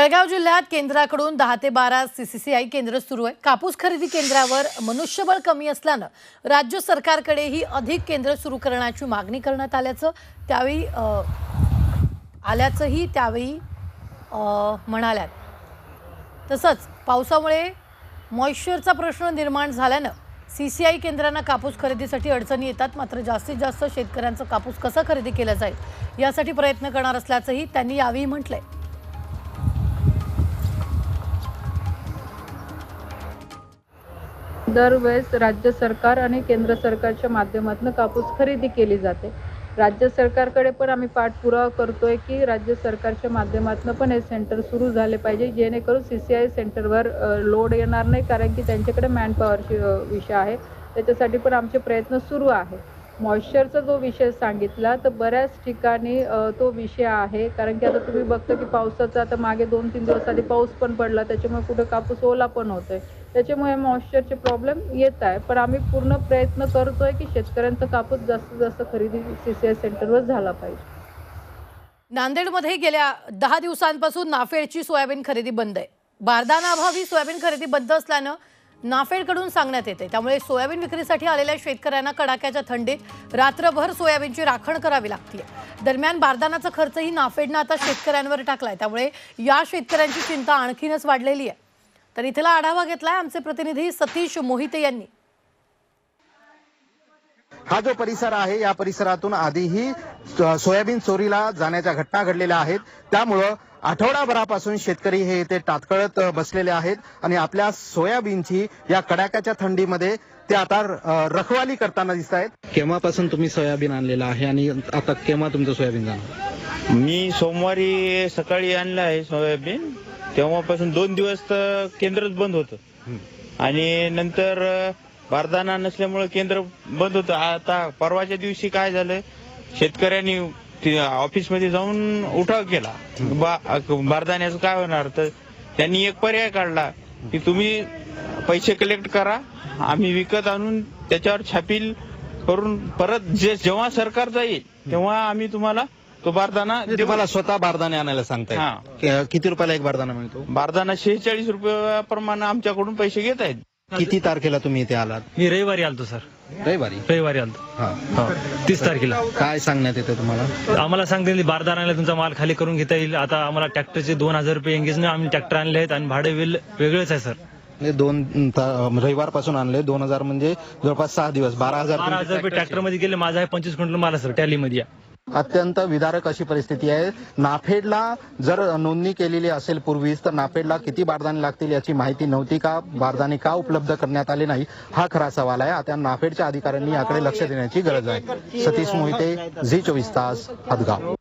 जळगाव जिल्ह्यात केंद्राकडून दहा ते बारा सीसीसीआय केंद्र सुरू आहे. कापूस खरेदी केंद्रावर मनुष्यबळ कमी असल्यानं राज्य सरकारकडेही अधिक केंद्र सुरू करण्याची मागणी करण्यात आल्याचं त्यावेळी आल्याचंही त्यावेळी म्हणाल्यात. तसंच पावसामुळे मॉइश्चरचा प्रश्न निर्माण झाल्यानं सी सी आय केंद्रांना कापूस खरेदीसाठी अडचणी येतात. मात्र जास्तीत जास्त शेतकऱ्यांचं कापूस कसं खरेदी केलं जाईल यासाठी प्रयत्न करणार असल्याचंही त्यांनी यावेळी म्हटलंय. दरवेळेस राज्य सरकार आणि केंद्र सरकारच्या माध्यमातून कापूस खरेदी केली जाते. राज्य सरकारकडे पण आम्ही पाठपुरावा करतोय की राज्य सरकारच्या माध्यमातून पण हे सेंटर सुरू झाले पाहिजे. जेणेकरून सी सी आय सेंटरवर लोड येणार नाही कारण की त्यांच्याकडे मॅनपॉवरची विषय आहे. त्याच्यासाठी पण आमचे प्रयत्न सुरू आहे. मॉइश्चरचा जो विषय सांगितला तर बऱ्याच ठिकाणी तो विषय आहे. कारण की आता तुम्ही बघता की पावसाचा आता मागे दोन तीन दिवस आधी पाऊस पण पडला त्याच्यामुळे कुठं कापूस ओला पण होतोय. त्याच्यामुळे मॉइश्चरचे प्रॉब्लेम येत आहे. पण आम्ही पूर्ण प्रयत्न करतोय की शेतकऱ्यांचा कापूस जास्तीत जास्त खरेदी सी सी आय सेंटरवर झाला पाहिजे. नांदेडमध्ये गेल्या दहा दिवसांपासून नाफेडची सोयाबीन खरेदी बंद आहे. बारदानाभावी सोयाबीन खरेदी बंद असल्यानं नाफेडकडून सांगण्यात येते. त्यामुळे सोयाबीन विक्रीसाठी आलेल्या शेतकऱ्यांना कडाक्याच्या थंडीत रात्रभर सोयाबीनची राखण करावी लागते दरम्यान बारदानाचा खर्चही नाफेडनं आता शेतकऱ्यांवर टाकलाय. त्यामुळे या शेतकऱ्यांची चिंता आणखीनच वाढलेली आहे. तर इथला आढावा घेतलाय आमचे प्रतिनिधी सतीश मोहिते यांनी. हा जो परिसर आहे या परिसरातून आधीही सोयाबीन चोरीला जाण्याच्या घटना घडलेल्या आहेत. त्यामुळं आठवडाभरापासून शेतकरी हे इथे टातकळत बसलेले आहेत आणि आपल्या सोयाबीनची या कडाक्याच्या थंडीमध्ये ते आता रखवाली करताना दिसत आहेत. केव्हापासून तुम्ही सोयाबीन आणलेलं आहे आणि आता केव्हा तुमचं सोयाबीन जाणार? मी सोमवारी सकाळी आणलं आहे सोयाबीन. तेव्हापासून दोन दिवस तर केंद्रच बंद होतं. आणि नंतर अं, बारदाना नसल्यामुळे केंद्र बंद होतं. आता परवाच्या दिवशी काय झालं शेतकऱ्यांनी ऑफिसमध्ये जाऊन उठाव केला. बा- बारदाण्याचं काय होणार? तर त्यांनी एक पर्याय काढला की तुम्ही पैसे कलेक्ट करा. आम्ही विकत आणून त्याच्यावर छापील करून परत जे जेव्हा सरकार जाईल तेव्हा आम्ही तुम्हाला तो बारदाना म्हणजे तुम्हाला स्वतः बारदाणे आणायला सांगताय. हा. कि- किती रुपयाला एक बारदाना मिळतो? बारदाना शेहेचाळीस रुपयाप्रमाणे आमच्याकडून पैसे घेत आहेत. किती तारखेला तुम्ही इथे आलात? मी रविवारी आलतो सर. रविवारी? रविवारी आलतो. हा. हो. तीस तारखेला. काय सांगण्यात येतं तुम्हाला? आम्हाला सांगते बारदाराला तुमचा माल खाली करून घेता येईल. आता आम्हाला ट्रॅक्टरचे दोन हजार रुपये एंगेज आम्ही ट्रॅक्टर आणले आहेत आणि भाडे वेल वेगळेच आहे सर. म्हणजे दोन रविवारपासून आणले. दोन हजार म्हणजे जवळपास सहा दिवस बारा हजार बारा हजार रुपये ट्रॅक्टरमध्ये गेले माझा आहे पंचवीस क्विंटल माल आहे सर टॅलीमध्ये अत्यंत विदारक अशी परिस्थिती आहे. नाफेडला जर नोंदणी केलेली असेल पूर्वीच तर नाफेडला किती बारदाने लागतील याची माहिती नव्हती का? बारदाने का उपलब्ध करण्यात आले नाही? हा खरा सवाल आहे. आता नाफेडच्या अधिकाऱ्यांनी याकडे लक्ष देण्याची गरज आहे. सतीश मोहिते झी चोवीस तास हदगाव.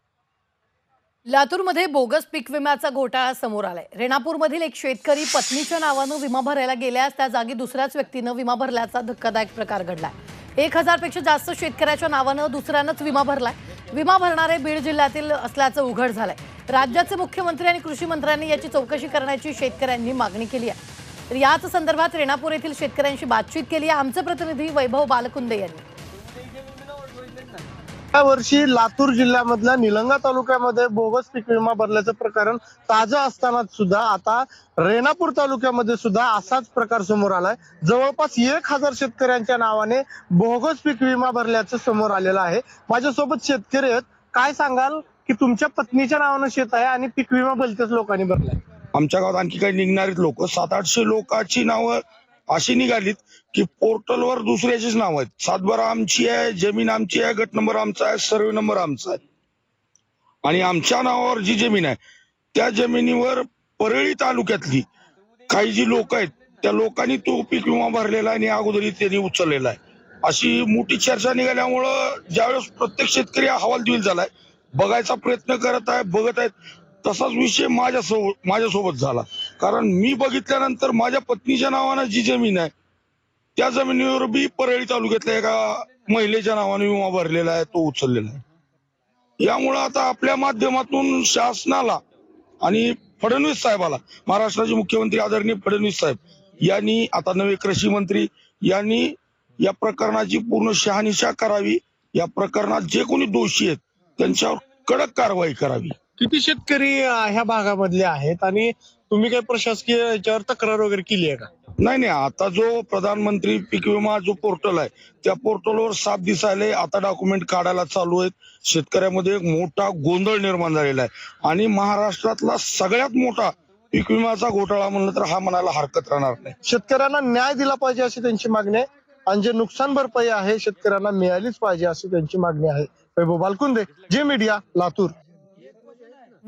लातूरमध्ये बोगस पीक विम्याचा घोटाळा समोर आलाय. रेणापूरमधील एक शेतकरी पत्नीच्या नावानं विमा भरायला गेल्यास त्या जागी दुसऱ्याच व्यक्तीनं विमा भरल्याचा धक्कादायक प्रकार घडलाय. एक हजारपेक्षा जास्त शेतकऱ्याच्या नावानं दुसऱ्यानंच विमा भरलाय. विमा भरणारे बीड जिल्ह्यातील असल्याचं उघड झालंय. राज्याचे मुख्यमंत्री आणि कृषी मंत्र्यांनी याची चौकशी करण्याची शेतकऱ्यांनी मागणी केली आहे. तर याच संदर्भात रेणापूर येथील शेतकऱ्यांशी बातचीत केली आहे. आमचे प्रतिनिधी वैभव बालकुंदे यांनी. या वर्षी लातूर जिल्ह्यामधल्या निलंगा तालुक्यामध्ये बोगस पीक विमा भरल्याचं प्रकरण ताजं असताना सुद्धा आता रेणापूर तालुक्यामध्ये सुद्धा असाच प्रकार समोर आलाय. जवळपास एक हजार शेतकऱ्यांच्या नावाने बोगस पीक विमा भरल्याचं समोर आलेलं आहे. माझ्यासोबत शेतकरी आहेत. काय सांगाल की तुमच्या पत्नीच्या नावानं शेत आहे आणि पीक विमा भलतेच लोकांनी भरलाय? आमच्या गावात आणखी काही निघणारे लोक सात आठशे लोकांची नावं अशी निघालीत. की पोर्टलवर दुसऱ्याचीच नाव आहेत. सातबारा आमची आहे जमीन आमची आहे गट नंबर आमचा आहे सर्वे नंबर आमचा आहे. आणि आमच्या नावावर जी जमीन आहे त्या जमिनीवर परळी तालुक्यातली काही जी लोक आहेत त्या लोकांनी तो पीक विमा भरलेला आहे आणि अगोदरी त्यांनी उचललेला आहे. अशी मोठी चर्चा निघाल्यामुळं ज्यावेळेस प्रत्येक शेतकरी हा हवालदिल झालाय बघायचा प्रयत्न करत आहे बघत आहेत तसाच विषय माझ्या सोबत माझ्यासोबत झाला. कारण मी बघितल्यानंतर माझ्या पत्नीच्या नावानं जी जमीन आहे त्या जमिनीवर बी परळी तालुक्यातल्या एका महिलेच्या नावाने विमा भरलेला आहे तो उचललेला आहे. यामुळं आता आपल्या माध्यमातून शासनाला आणि फडणवीस साहेबाला महाराष्ट्राचे मुख्यमंत्री आदरणीय फडणवीस साहेब यांनी आता नवे कृषी मंत्री यांनी या प्रकरणाची पूर्ण शहानिशा करावी या प्रकरणात जे कोणी दोषी आहेत त्यांच्यावर कडक कारवाई करावी. किती शेतकरी ह्या भागामधले आहेत आणि तुम्ही काही प्रशासकीय याच्यावर तक्रार वगैरे केली आहे का? नाही नाही आता जो प्रधानमंत्री पीक विमा जो पोर्टल आहे त्या पोर्टलवर सात दिसायले आता डॉक्युमेंट काढायला चालू आहेत. शेतकऱ्यामध्ये एक मोठा गोंधळ निर्माण झालेला आहे. आणि महाराष्ट्रातला सगळ्यात मोठा पीक विमाचा घोटाळा म्हणलं तर हा म्हणायला हरकत राहणार नाही. शेतकऱ्यांना न्याय दिला पाहिजे अशी त्यांची मागणी आहे. आणि जे नुकसान भरपाई आहे शेतकऱ्यांना मिळालीच पाहिजे अशी त्यांची मागणी आहे. वैभव बालकुंदे जे मीडिया लातूर.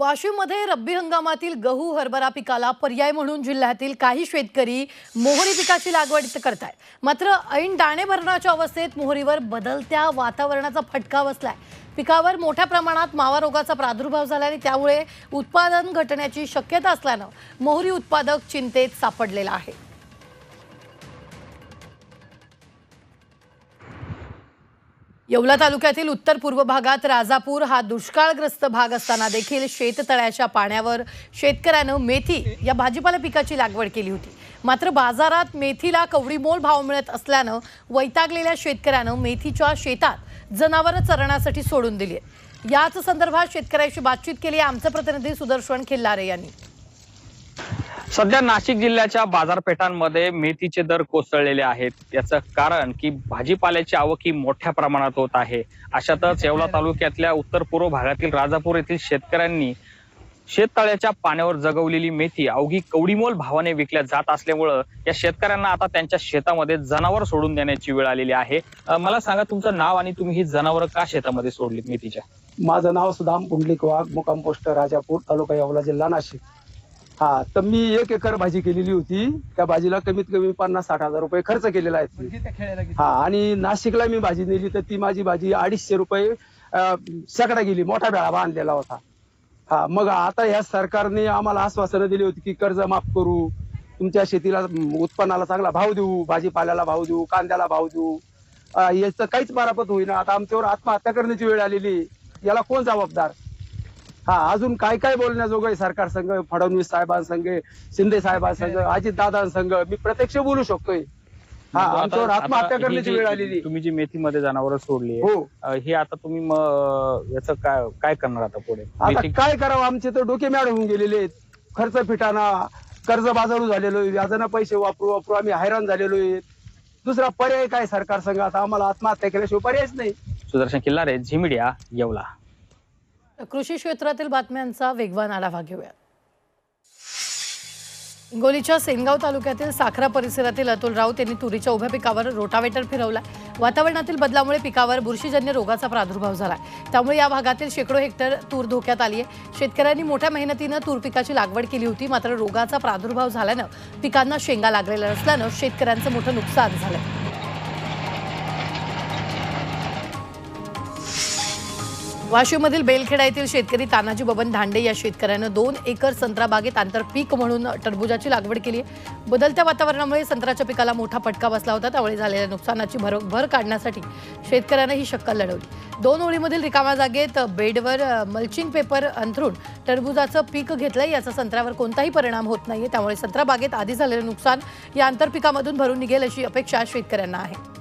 वाशिममध्ये रब्बी हंगामातील गहू हरभरा पिकाला पर्याय म्हणून जिल्ह्यातील काही शेतकरी मोहरी पिकाची लागवड करतायत. मात्र ऐन दाणे भरणाच्या अवस्थेत मोहरीवर बदलत्या वातावरणाचा फटका बसलाय. पिकावर मोठ्या प्रमाणात मावा रोगाचा प्रादुर्भाव झाला आणि त्यामुळे उत्पादन घटण्याची शक्यता असल्यानं मोहरी उत्पादक चिंतेत सापडलेला आहे. येवला तालुक्यातील उत्तर पूर्व भागात राजापूर हा दुष्काळग्रस्त भाग असताना देखील शेततळ्याच्या पाण्यावर शेतकऱ्यानं मेथी या भाजीपाला पिकाची लागवड केली होती. मात्र बाजारात मेथीला कवडीमोल भाव मिळत असल्यानं वैतागलेल्या शेतकऱ्यानं मेथीच्या शेतात जनावरं चरण्यासाठी सोडून दिली आहेत. याच संदर्भात शेतकऱ्याशी बातचीत केली आहे आमचे प्रतिनिधी सुदर्शन खिल्लारे यांनी. सध्या नाशिक जिल्ह्याच्या बाजारपेठांमध्ये मेथीचे दर कोसळलेले आहेत. याचं कारण की भाजीपाल्याची आवक ही मोठ्या प्रमाणात होत आहे. अशातच येवला तालुक्यातल्या उत्तर पूर्व भागातील राजापूर येथील शेतकऱ्यांनी शेततळ्याच्या पाण्यावर जगवलेली मेथी अवघी कवडीमोल भावाने विकल्या जात असल्यामुळं या शेतकऱ्यांना आता त्यांच्या शेतामध्ये जनावर सोडून देण्याची वेळ आलेली आहे. मला सांगा तुमचं नाव आणि तुम्ही ही जनावर का शेतामध्ये सोडली मेथीच्या? माझं नाव सुदाम पुंडलिक वाघ मुकाम पोस्ट राजापूर तालुका येवला जिल्हा नाशिक. हा तर मी एक एकर भाजी केलेली होती. त्या भाजीला कमीत कमी पन्नास साठ हजार रुपये खर्च केलेला आहे. हा आणि नाशिकला मी भाजी नेली तर ती माझी भाजी अडीचशे रुपये अं, सकडा गेली मोठा बेळा बांधलेला होता. हा मग आता या सरकारने आम्हाला आश्वासनं दिली होती की कर्ज माफ करू. तुमच्या शेतीला उत्पन्नाला चांगला भाव देऊ भाजीपाल्याला भाव देऊ कांद्याला भाव देऊ. याचं काहीच मारापत होईना. आता आमच्यावर आत्महत्या करण्याची वेळ आलेली. याला कोण जबाबदार? हा अजून काय काय बोलण्याजोगं आहे सरकार संघ फडणवीस साहेबांसंग शिंदे साहेबांसंग अजित दादांसंग मी प्रत्यक्ष बोलू शकतोय. हा आमच्यावर आत्महत्या आता करण्याची वेळ आलेली. तुम्ही जी मेथीमध्ये जनावर सोडली हो. हे आता तुम्ही मग याचं काय काय करणार आता पुढे? आता काय करावं? आमचे तर डोके मॅड होऊन गेलेले आहेत. खर्च फिटाना कर्ज बाजारू झालेलो आहे व्याजानं पैसे वापरू वापरू आम्ही हैराण झालेलो आहे. दुसरा पर्याय काय सरकार संघ आता आम्हाला आत्महत्या केल्याशिवाय पर्यायच नाही. सुदर्शन किल्लारे झी मीडिया येवला. कृषी क्षेत्रातील बातम्यांचा वेगवान आढावा घेऊया हिंगोलीच्या सेनगाव तालुक्यातील साखरा परिसरातील अतुल राऊत यांनी तुरीच्या उभ्या पिकावर रोटावेटर फिरवला. वातावरणातील बदलामुळे पिकावर बुरशीजन्य रोगाचा प्रादुर्भाव झाला. त्यामुळे या भागातील शेकडो हेक्टर तूर धोक्यात आली आहे शेतकऱ्यांनी मोठ्या मेहनतीनं तूर पिकाची लागवड केली होती मात्र रोगाचा प्रादुर्भाव झाल्यानं पिकांना शेंगा लागलेल्या नसल्यानं शेतकऱ्यांचं मोठं नुकसान झालं वाशिममधील बेलखेडा येथील शेतकरी तानाजी बबन धांडे या शेतकऱ्यानं दोन एकर संत्रा बागेत आंतरपीक म्हणून टरबूजाची लागवड केली आहे. बदलत्या वातावरणामुळे संत्र्याच्या पिकाला मोठा फटका बसला होता. त्यामुळे झालेल्या नुकसानाची भर भर काढण्यासाठी शेतकऱ्यानं ही शक्कल लढवली. दोन ओळीमधील रिकाम्या जागेत बेडवर मल्चिंग पेपर अंथरून टरबूजाचं पीक घेतलंय. याचा संत्र्यावर कोणताही परिणाम होत नाहीये. त्यामुळे संत्रा बागेत आधी झालेलं नुकसान या आंतरपिकामधून भरून निघेल अशी अपेक्षा शेतकऱ्यांना आहे.